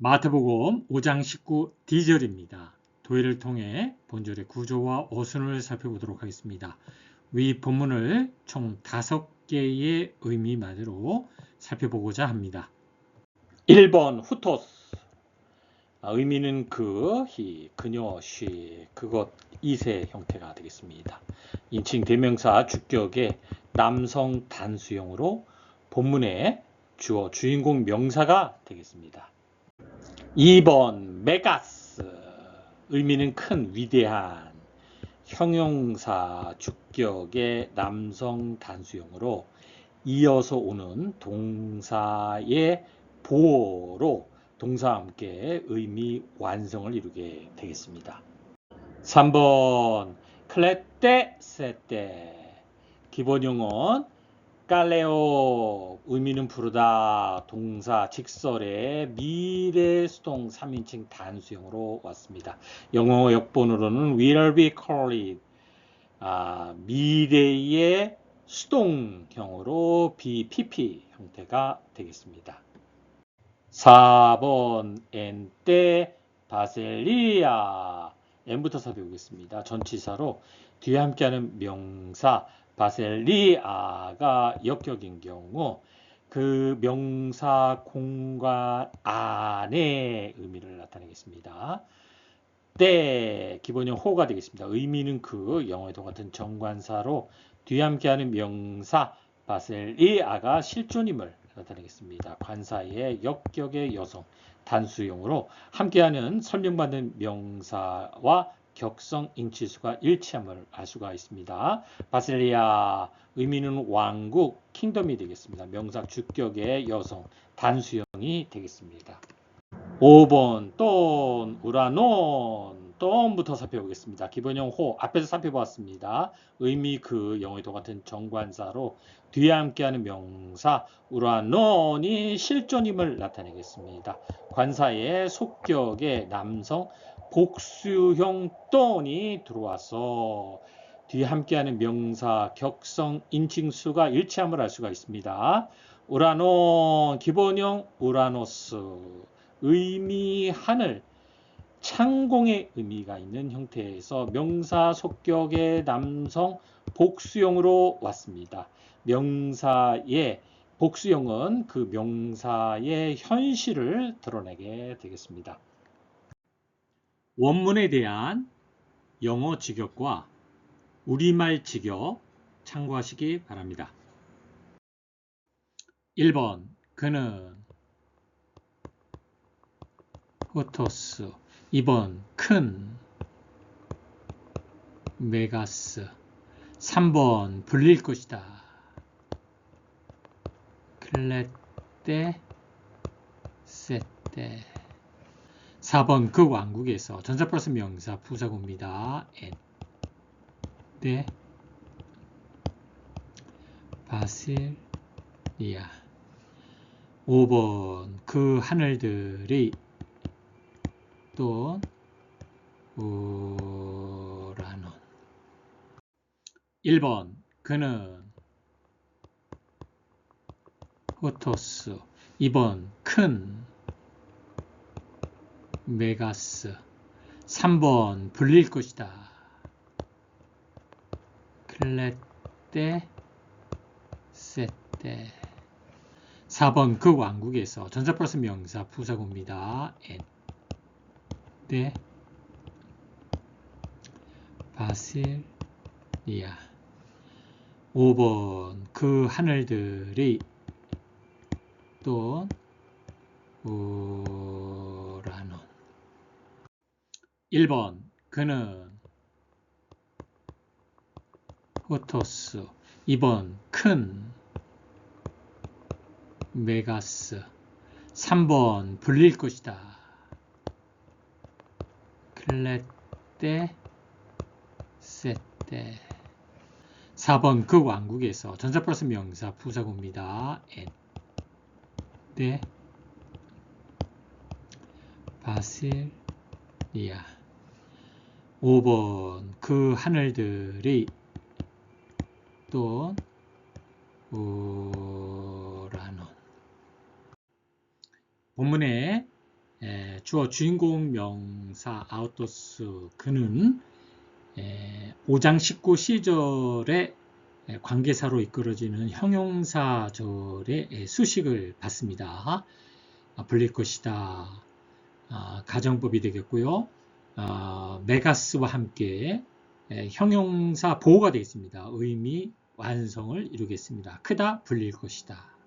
마태복음 5장 19 D절입니다. 도해를 통해 본절의 구조와 어순을 살펴보도록 하겠습니다. 위 본문을 총 다섯 개의 의미만으로 살펴보고자 합니다. 1번 후토스 아, 의미는 그, 히, 그녀, 쉬, 그것, 이세 형태가 되겠습니다. 인칭 대명사 주격의 남성 단수형으로 본문의 주어 주인공 명사가 되겠습니다. 2번 메가스. 의미는 큰 위대한 형용사 주격의 남성 단수형으로 이어서 오는 동사의 보어로 동사와 함께 의미 완성을 이루게 되겠습니다. 3번. 클레떼 세떼. 기본용어는 깔레오 의미는 부르다 동사 직설의 미래 수동 3인칭 단수형으로 왔습니다. 영어 역본으로는 will be called 아, 미래의 수동형으로 BPP 형태가 되겠습니다. 4번 엔테 바셀리아 n부터 살펴보겠습니다. 전치사로 뒤에 함께하는 명사 바셀리아가 역격인 경우 그 명사 공간 안의 의미를 나타내겠습니다. 때 기본형 호가 되겠습니다. 의미는 그 영어에도 같은 정관사로 뒤에 함께하는 명사 바셀리아가 실존임을 나타내겠습니다. 관사의 역격의 여성 단수용으로 함께하는 설명받는 명사와 격성 인치수가 일치함을 알 수가 있습니다. 바실리아 의미는 왕국, 킹덤이 되겠습니다. 명사 주격의 여성, 단수형이 되겠습니다. 5번 돈, 우라논, 똥부터 살펴보겠습니다. 기본형 호, 앞에서 살펴보았습니다. 의미 그 영어에도 같은 정관사로 뒤에 함께하는 명사 우라논이 실존임을 나타내겠습니다. 관사의 속격의 남성 복수형 똥이 들어와서 뒤에 함께하는 명사 격성 인칭수가 일치함을 알 수가 있습니다. 우라노 기본형 우라노스 의미 하늘 창공의 의미가 있는 형태에서 명사 속격의 남성 복수형으로 왔습니다. 명사의 복수형은 그 명사의 현실을 드러내게 되겠습니다. 원문에 대한 영어 직역과 우리말 직역 참고하시기 바랍니다. 1번 그는 호토스 2번 큰 메가스 3번 불릴 것이다. 클레떼 세떼 4번 그 왕국에서 전자 플러스 명사 부사구입니다. 에 네. 바실리아 5번 그 하늘들이 또 우라논 1번 그는 호토스. 2번 큰 메가스. 3번 불릴 것이다. 클레떼 세떼. 4번 그 왕국에서 전자 플러스 명사 부사구입니다. 엔, 네, 바실리아. 5번 그 하늘들이 또 우라논. 1번 그는 호토스. 2번 큰 메가스. 3번 불릴 것이다. 클레떼 세떼 4번 그 왕국에서 전자 플러스 명사 부사구입니다. 엔, 네, 바실리아. 5번 그 하늘들이 또 우라논 본문의 에, 주어 주인공 명사 아우토스 그는 에, 5장 19시절에 관계사로 이끌어지는 형용사절의 에, 수식을 받습니다. 아, 불릴 것이다. 아, 가정법이 되겠고요. 아, 메가스와 함께 에, 형용사 보호가 되어 있습니다. 의미 완성을 이루겠습니다. 크다 불릴 것이다.